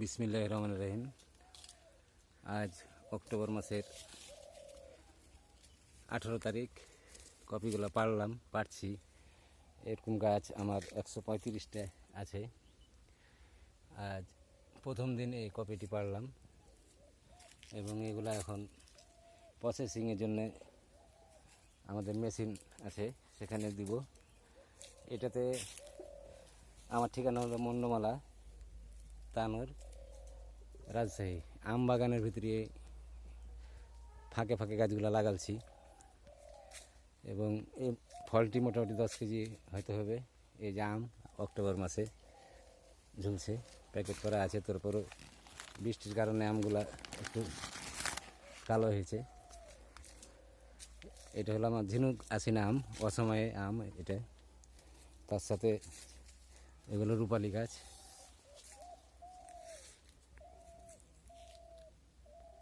বিসমিল্লাহ রহমান রহিম। আজ অক্টোবর মাসের আঠেরো তারিখ। কপিগুলো পারলাম, পারছি। এরকম গাছ আমার একশো পঁয়ত্রিশটা আছে। আজ প্রথম দিন এই কপিটি পারলাম এবং এগুলো এখন প্রসেসিংয়ের জন্য আমাদের মেশিন আছে, সেখানে দিব। এটাতে আমার ঠিকানা হলো মন্ডমালা। তানোর রাজশাহী আম বাগানের ভিতরে ফাঁকে ফাঁকে গাছগুলো লাগালছি। এবং এই ফলটি মোটামুটি দশ কেজি হয়তো হবে। এই যে আম অক্টোবর মাসে ঝুলছে, প্যাকেট করা আছে। তারপরও বৃষ্টির কারণে আমগুলা একটু কালো হয়েছে। এটা হলো আমার ঝিনুক আসিনা আম, অসময়ে আম এটা। তার সাথে এগুলো রূপালি গাছ।